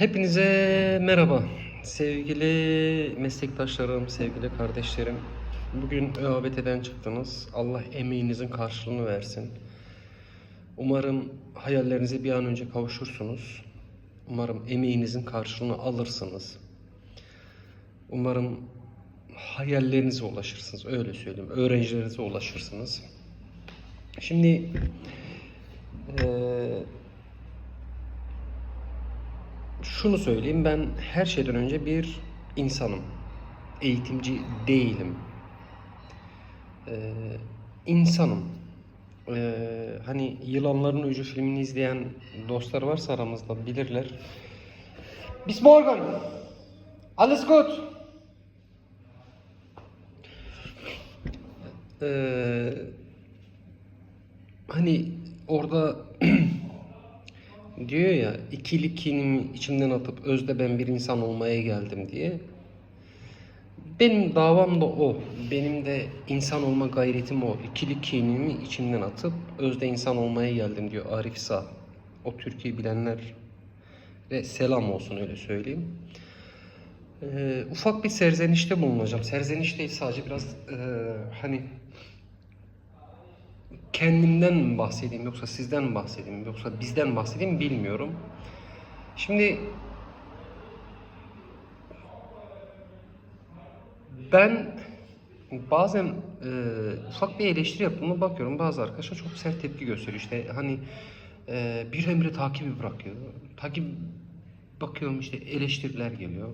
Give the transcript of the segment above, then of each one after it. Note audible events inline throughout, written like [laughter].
Hepinize merhaba. Sevgili meslektaşlarım, sevgili kardeşlerim. Bugün ÖABT'den çıktınız. Allah emeğinizin karşılığını versin. Umarım hayallerinize bir an önce kavuşursunuz. Umarım emeğinizin karşılığını alırsınız. Umarım hayallerinize ulaşırsınız. Öyle söyleyeyim. Öğrencilerinize ulaşırsınız. Şimdi eee şunu söyleyeyim ben her şeyden önce bir insanım. Eğitimci değilim. Ee, insanım. Ee, hani Yılanların Ucu filmini izleyen dostlar varsa aramızda bilirler. Bis morgen. Alles gut. Ee, hani orada [clears throat] diyor ya ikilik kinimi içimden atıp özde ben bir insan olmaya geldim diye. Benim davam da o. Benim de insan olma gayretim o. İkilik kinimi içimden atıp özde insan olmaya geldim diyor Arif Sağ. O Türkiye bilenler ve selam olsun öyle söyleyeyim. Ee, ufak bir serzenişte bulunacağım. Serzeniş değil sadece biraz e, hani kendimden mi bahsedeyim yoksa sizden mi bahsedeyim yoksa bizden mi bahsedeyim bilmiyorum. Şimdi ben bazen e, ufak bir eleştiri yaptığımda bakıyorum bazı arkadaşlar çok sert tepki gösteriyor. İşte hani e, bir emri takibi bırakıyor. Takip bakıyorum işte eleştiriler geliyor.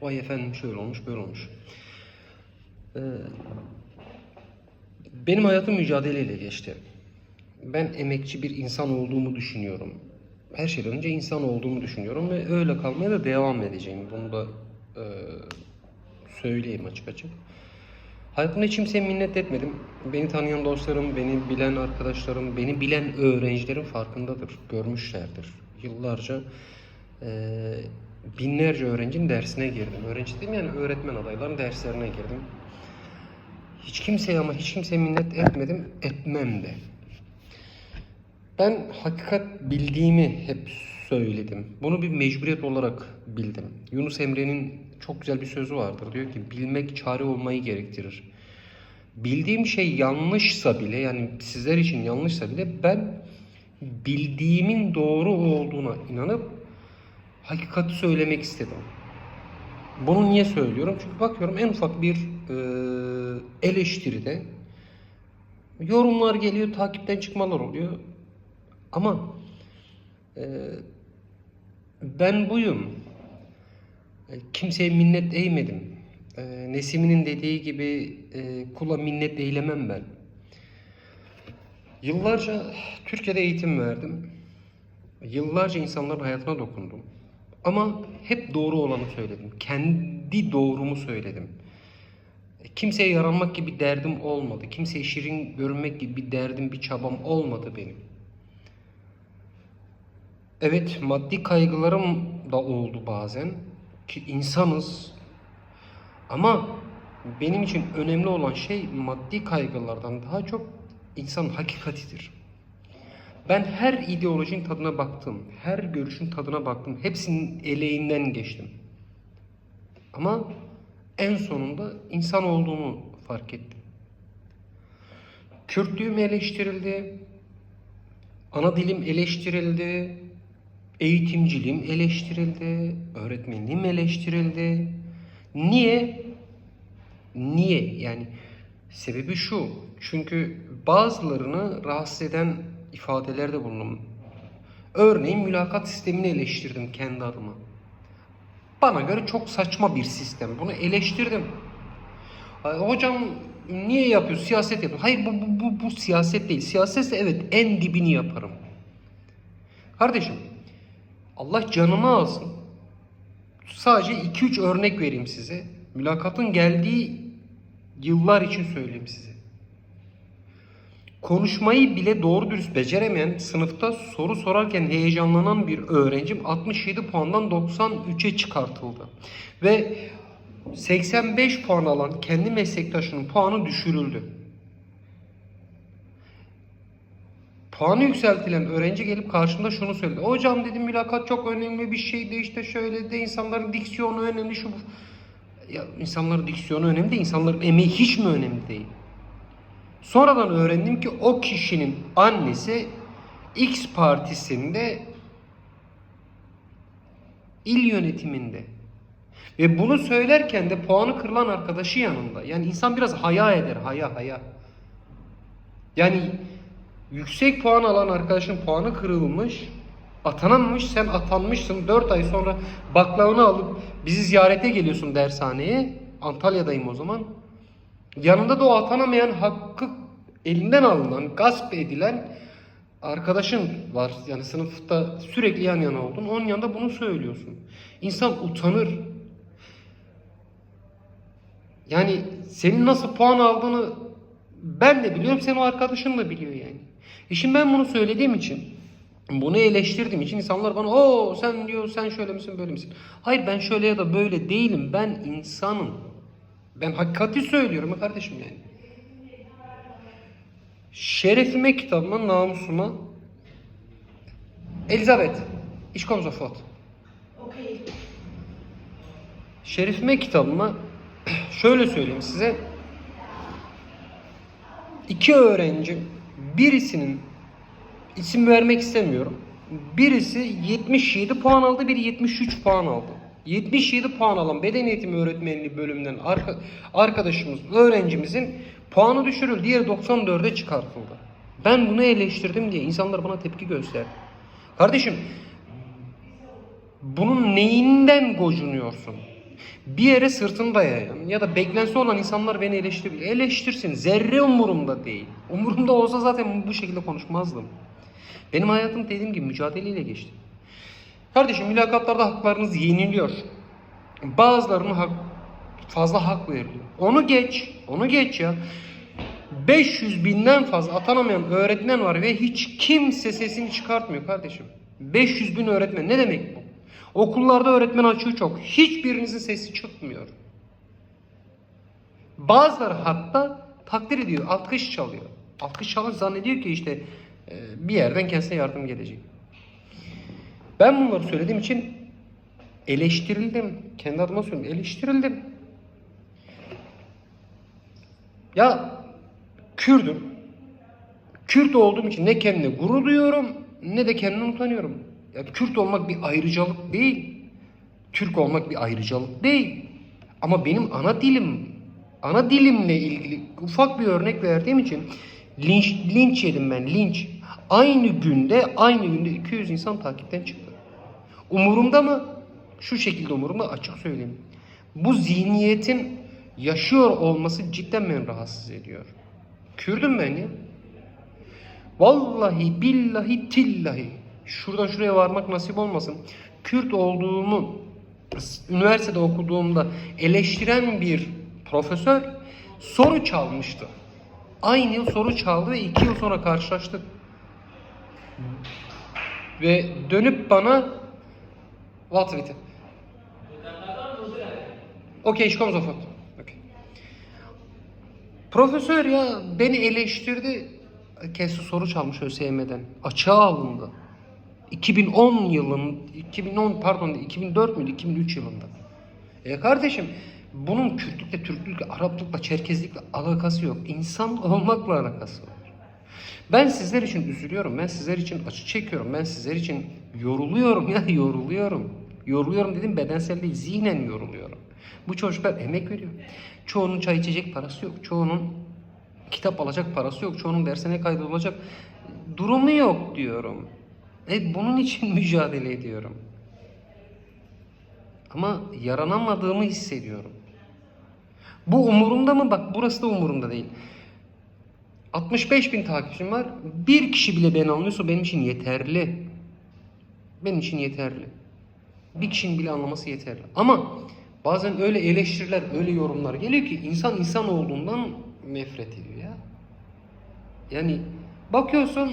Vay efendim şöyle olmuş böyle olmuş. E, benim hayatım mücadeleyle geçti. Ben emekçi bir insan olduğumu düşünüyorum. Her şeyden önce insan olduğumu düşünüyorum ve öyle kalmaya da devam edeceğim. Bunu da e, söyleyeyim açık açık. Hayatımda hiç kimseye minnet etmedim. Beni tanıyan dostlarım, beni bilen arkadaşlarım, beni bilen öğrencilerin farkındadır, görmüşlerdir. Yıllarca e, binlerce öğrencinin dersine girdim. Öğrenci değil yani öğretmen adayların derslerine girdim. Hiç kimseye ama hiç kimseye minnet etmedim, etmem de. Ben hakikat bildiğimi hep söyledim. Bunu bir mecburiyet olarak bildim. Yunus Emre'nin çok güzel bir sözü vardır. Diyor ki bilmek çare olmayı gerektirir. Bildiğim şey yanlışsa bile yani sizler için yanlışsa bile ben bildiğimin doğru olduğuna inanıp hakikati söylemek istedim. Bunu niye söylüyorum? Çünkü bakıyorum en ufak bir eleştiride yorumlar geliyor, takipten çıkmalar oluyor. Ama e, ben buyum. E, kimseye minnet eğmedim. E, Nesimi'nin dediği gibi e, kula minnet eylemem ben. Yıllarca Türkiye'de eğitim verdim. Yıllarca insanların hayatına dokundum. Ama hep doğru olanı söyledim. Kendi doğrumu söyledim. Kimseye yaranmak gibi derdim olmadı. Kimseye şirin görünmek gibi bir derdim, bir çabam olmadı benim. Evet, maddi kaygılarım da oldu bazen. Ki insanız. Ama benim için önemli olan şey maddi kaygılardan daha çok insanın hakikatidir. Ben her ideolojinin tadına baktım. Her görüşün tadına baktım. Hepsinin eleğinden geçtim. Ama en sonunda insan olduğumu fark ettim. Kürtlüğüm eleştirildi. Ana dilim eleştirildi. Eğitimciliğim eleştirildi. Öğretmenliğim eleştirildi. Niye? Niye? Yani sebebi şu. Çünkü bazılarını rahatsız eden ifadelerde bulundum. Örneğin mülakat sistemini eleştirdim kendi adıma. Bana göre çok saçma bir sistem. Bunu eleştirdim. Hocam niye yapıyor? Siyaset yapıyor. Hayır bu, bu, bu, bu siyaset değil. Siyasetse evet en dibini yaparım. Kardeşim Allah canımı alsın. Sadece 2-3 örnek vereyim size. Mülakatın geldiği yıllar için söyleyeyim size. Konuşmayı bile doğru dürüst beceremeyen, sınıfta soru sorarken heyecanlanan bir öğrencim 67 puandan 93'e çıkartıldı. Ve 85 puan alan kendi meslektaşının puanı düşürüldü. puanı yükseltilen öğrenci gelip karşımda şunu söyledi. Hocam dedim mülakat çok önemli bir şeydi işte şöyle de insanların diksiyonu önemli şu bu. Ya insanların diksiyonu önemli değil, insanların emeği hiç mi önemli değil? Sonradan öğrendim ki o kişinin annesi X partisinde il yönetiminde. Ve bunu söylerken de puanı kırılan arkadaşı yanında. Yani insan biraz haya eder, haya haya. Yani yüksek puan alan arkadaşın puanı kırılmış, atanamamış, sen atanmışsın. 4 ay sonra baklavını alıp bizi ziyarete geliyorsun dershaneye. Antalya'dayım o zaman. Yanında da o atanamayan hakkı elinden alınan, gasp edilen arkadaşın var. Yani sınıfta sürekli yan yana oldun. Onun yanında bunu söylüyorsun. İnsan utanır. Yani senin nasıl puan aldığını ben de biliyorum, senin o arkadaşın da biliyor yani. E şimdi ben bunu söylediğim için, bunu eleştirdiğim için insanlar bana o sen diyor sen şöyle misin böyle misin? Hayır ben şöyle ya da böyle değilim. Ben insanım. Ben hakikati söylüyorum kardeşim yani. Şerefime kitabıma, namusuma Elizabeth, ich komme sofort. Okay. Şerifime kitabıma [clears throat] şöyle söyleyeyim size. İki öğrenci birisinin isim vermek istemiyorum. Birisi 77 puan aldı, biri 73 puan aldı. 77 puan alan beden eğitimi öğretmenliği bölümünden arka, arkadaşımız, öğrencimizin puanı düşürüldü. Diğeri 94'e çıkartıldı. Ben bunu eleştirdim diye insanlar bana tepki gösterdi. Kardeşim bunun neyinden gocunuyorsun? Bir yere sırtını dayayan ya da beklentisi olan insanlar beni eleştir eleştirsin. Zerre umurumda değil. Umurumda olsa zaten bu şekilde konuşmazdım. Benim hayatım dediğim gibi mücadeleyle geçti. Kardeşim mülakatlarda haklarınız yeniliyor. Bazılarına hak, fazla hak veriliyor. Onu geç, onu geç ya. 500 binden fazla atanamayan öğretmen var ve hiç kimse sesini çıkartmıyor kardeşim. 500 bin öğretmen ne demek bu? Okullarda öğretmen açığı çok. Hiçbirinizin sesi çıkmıyor. Bazıları hatta takdir ediyor, alkış çalıyor. Alkış çalan zannediyor ki işte e, bir yerden kendisine yardım gelecek. Ben bunları söylediğim için eleştirildim. Kendi adıma söylüyorum. Eleştirildim. Ya Kürdüm. Kürt olduğum için ne kendime gurur duyuyorum ne de kendimden utanıyorum. Ya Kürt olmak bir ayrıcalık değil. Türk olmak bir ayrıcalık değil. Ama benim ana dilim, ana dilimle ilgili ufak bir örnek verdiğim için linç, linç yedim ben, linç. Aynı günde, aynı günde 200 insan takipten çıktı. Umurumda mı? Şu şekilde umurumda açık söyleyeyim. Bu zihniyetin yaşıyor olması cidden beni rahatsız ediyor. Kürdüm ben ya. Vallahi billahi tillahi şuradan şuraya varmak nasip olmasın. Kürt olduğumu üniversitede okuduğumda eleştiren bir profesör soru çalmıştı. Aynı yıl soru çaldı ve iki yıl sonra karşılaştık. Ve dönüp bana Bitte? Okay, ich komme sofort. Okay. Profesör ya beni eleştirdi. Kesin soru çalmış ÖSYM'den. Açığa alındı. 2010 yılın 2010 pardon 2004 müydü 2003 yılında. E kardeşim bunun Kürtlükle, Türklükle, Araplıkla, Çerkezlikle alakası yok. İnsan olmakla alakası var. Ben sizler için üzülüyorum. Ben sizler için acı çekiyorum. Ben sizler için yoruluyorum [laughs] ya yoruluyorum. Yoruluyorum dedim bedensel değil zihnen yoruluyorum. Bu çocuklar emek veriyor. Çoğunun çay içecek parası yok. Çoğunun kitap alacak parası yok. Çoğunun dersine kaydolacak durumu yok diyorum. E bunun için [laughs] mücadele ediyorum. Ama yaranamadığımı hissediyorum. Bu umurumda mı? Bak burası da umurumda değil. 65 bin takipçim var. Bir kişi bile beni anlıyorsa benim için yeterli. Benim için yeterli. Bir kişinin bile anlaması yeterli. Ama bazen öyle eleştiriler, öyle yorumlar geliyor ki insan insan olduğundan nefret ediyor ya. Yani bakıyorsun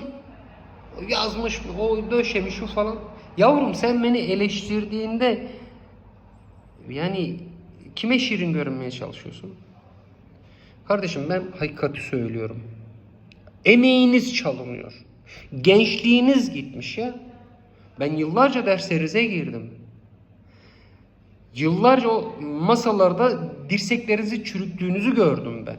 yazmış, o döşemiş şu falan. Yavrum sen beni eleştirdiğinde yani kime şirin görünmeye çalışıyorsun? Kardeşim ben hakikati söylüyorum. Emeğiniz çalınıyor. Gençliğiniz gitmiş ya. Ben yıllarca derslerinize girdim. Yıllarca o masalarda dirseklerinizi çürüttüğünüzü gördüm ben.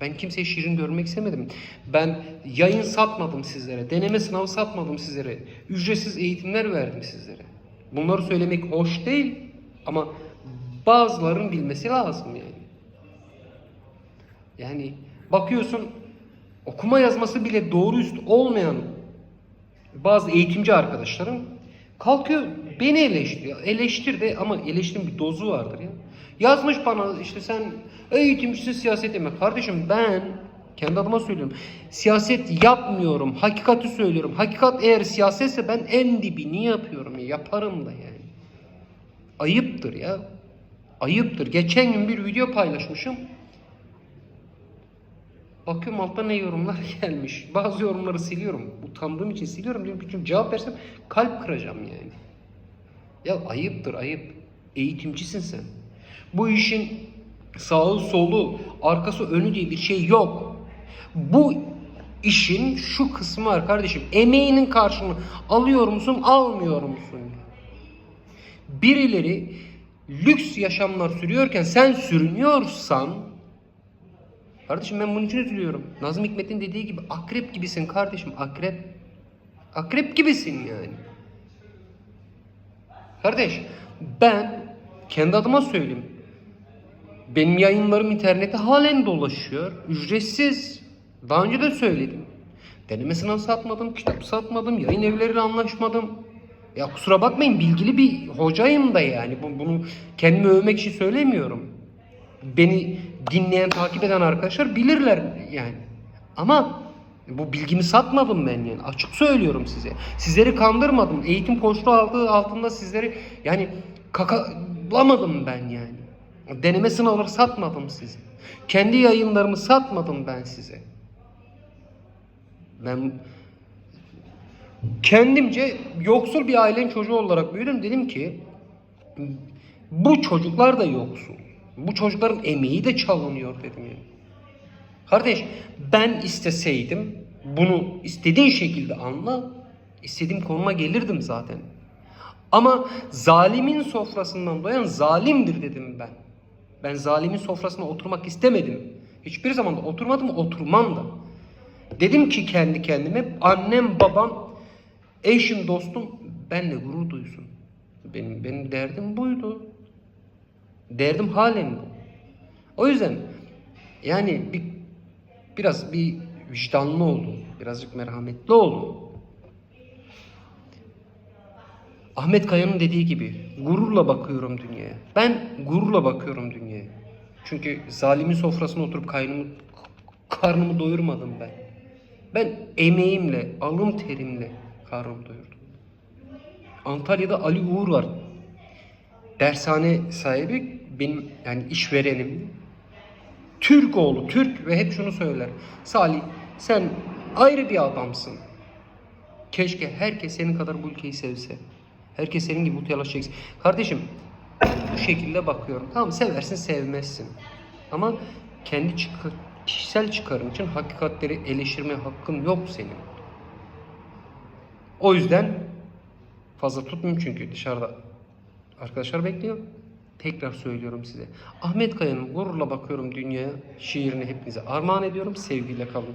Ben kimseye şirin görmek istemedim. Ben yayın satmadım sizlere. Deneme sınavı satmadım sizlere. Ücretsiz eğitimler verdim sizlere. Bunları söylemek hoş değil ama bazıların bilmesi lazım yani. Yani bakıyorsun okuma yazması bile doğru üst olmayan bazı eğitimci arkadaşlarım kalkıyor beni eleştiriyor. Eleştir de ama eleştirin bir dozu vardır ya. Yazmış bana işte sen eğitimcisin siyaset deme. Kardeşim ben kendi adıma söylüyorum. Siyaset yapmıyorum. Hakikati söylüyorum. Hakikat eğer siyasetse ben en dibini yapıyorum. ya, Yaparım da yani. Ayıptır ya. Ayıptır. Geçen gün bir video paylaşmışım. Bakıyorum altta ne yorumlar [laughs] gelmiş. Bazı yorumları siliyorum. Utandığım için siliyorum. Diyorum çünkü cevap versem kalp kıracağım yani. Ya ayıptır ayıp. Eğitimcisin sen. Bu işin sağı solu, arkası önü diye bir şey yok. Bu işin şu kısmı var kardeşim. Emeğinin karşılığını alıyor musun, almıyor musun? Birileri lüks yaşamlar sürüyorken sen sürünüyorsan Kardeşim ben bunun için üzülüyorum. Nazım Hikmet'in dediği gibi akrep gibisin kardeşim akrep. Akrep gibisin yani. Kardeş ben kendi adıma söyleyeyim. Benim yayınlarım internette halen dolaşıyor. Ücretsiz. Daha önce de söyledim. Deneme sınavı satmadım, kitap satmadım, yayın evleriyle anlaşmadım. Ya kusura bakmayın bilgili bir hocayım da yani. Bu- Bunu kendimi övmek için söylemiyorum. Beni dinleyen, takip eden arkadaşlar bilirler yani. Ama bu bilgimi satmadım ben yani. Açık söylüyorum size. Sizleri kandırmadım. Eğitim koçluğu aldığı altında sizleri yani kakalamadım ben yani. Deneme sınavları satmadım size. Kendi yayınlarımı satmadım ben size. Ben kendimce yoksul bir ailenin çocuğu olarak büyüdüm. Dedim ki bu çocuklar da yoksul. Bu çocukların emeği de çalınıyor dedim yani. Kardeş ben isteseydim bunu istediğin şekilde anla. istediğim konuma gelirdim zaten. Ama zalimin sofrasından doyan zalimdir dedim ben. Ben zalimin sofrasına oturmak istemedim. Hiçbir zaman da oturmadım, oturmam da. Dedim ki kendi kendime annem, babam, eşim, dostum benle gurur duysun. Benim, benim derdim buydu. Derdim halen bu. O yüzden yani bir biraz bir vicdanlı olun. Birazcık merhametli olun. Ahmet Kaya'nın dediği gibi gururla bakıyorum dünyaya. Ben gururla bakıyorum dünyaya. Çünkü zalimin sofrasına oturup kaynımı, karnımı doyurmadım ben. Ben emeğimle, alın terimle karnımı doyurdum. Antalya'da Ali Uğur var. Dershane sahibi benim yani işverenim. Türk oğlu, Türk ve hep şunu söyler. Salih sen ayrı bir adamsın. Keşke herkes senin kadar bu ülkeyi sevse. Herkes senin gibi mutlu çekse. Kardeşim bu şekilde bakıyorum. Tamam seversin sevmezsin. Ama kendi çıkar, kişisel çıkarın için hakikatleri eleştirme hakkın yok senin. O yüzden fazla tutmayayım çünkü dışarıda arkadaşlar bekliyor. Tekrar söylüyorum size. Ahmet Kaya'nın gururla bakıyorum dünyaya şiirini hepinize armağan ediyorum. Sevgiyle kalın.